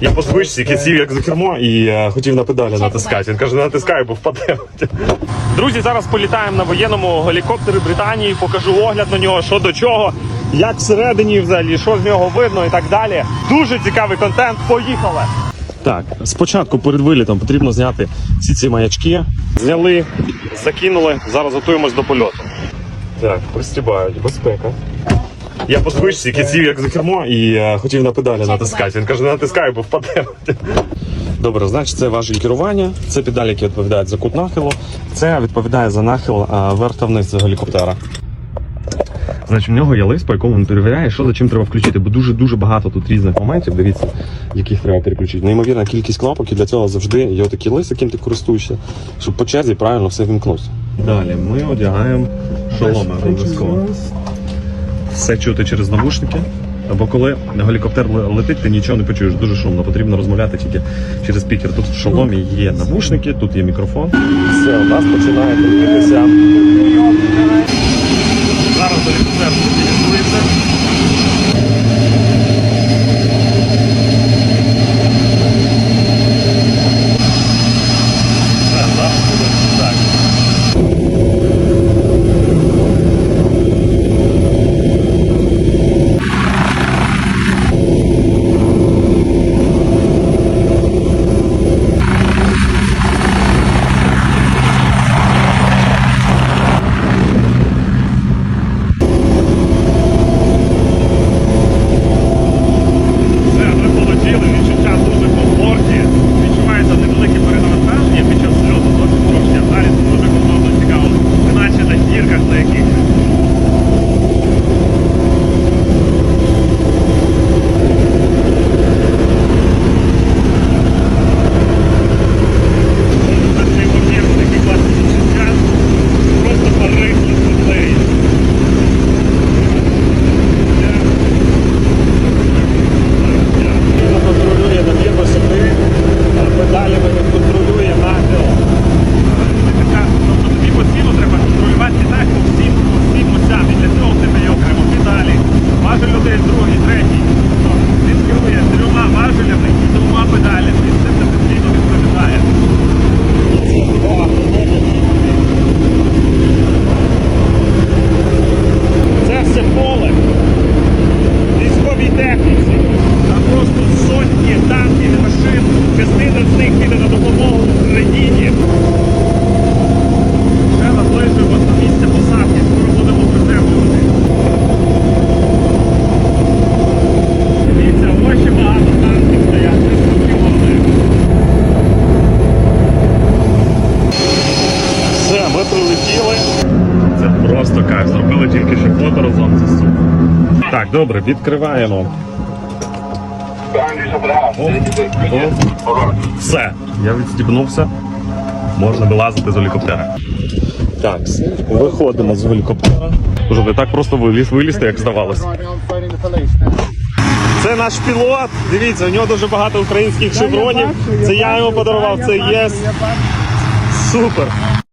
Я по звичці сів як за кермо і е, хотів на педалі натискати. Він каже, не натискай, бо впаде. Друзі, зараз політаємо на воєнному гелікоптері Британії, покажу огляд на нього, що до чого, як всередині взагалі, що з нього видно і так далі. Дуже цікавий контент. Поїхали! Так, спочатку перед вилітом потрібно зняти всі ці маячки. Зняли, закинули. Зараз готуємось до польоту. Так, пристібають, безпека. Я по звичці сів як за кермо і е, хотів на педалі натискати. Він каже, не натискай, бо впаде. Добре, значить, це важіль керування, це педалі, які відповідають за кут нахилу, це відповідає за нахил е, вверх та вниз гелікоптера. Значить, в нього є лист, по якому він перевіряє, що за чим треба включити, бо дуже-дуже багато тут різних моментів, дивіться, яких треба переключити. Неймовірна кількість кнопок, і для цього завжди є такий лист, яким ти користуєшся, щоб по черзі правильно все вімкнути. Далі ми одягаємо шоломи обов'язково. Все чути через навушники. Бо коли гелікоптер летить, ти нічого не почуєш, дуже шумно. Потрібно розмовляти тільки через спікер. Тут в шоломі є навушники, тут є мікрофон. Все, у нас починає крутитися. Зробили тільки що фото разом з супер. Так, добре, відкриваємо. О, Все, я відстібнувся. Можна вилазити з гелікоптера. Так, виходимо з гелікоптера. Уже не так просто виліз, вилізти, як здавалося. Це наш пілот. Дивіться, у нього дуже багато українських шевронів. Це я йому подарував, це єс. Супер.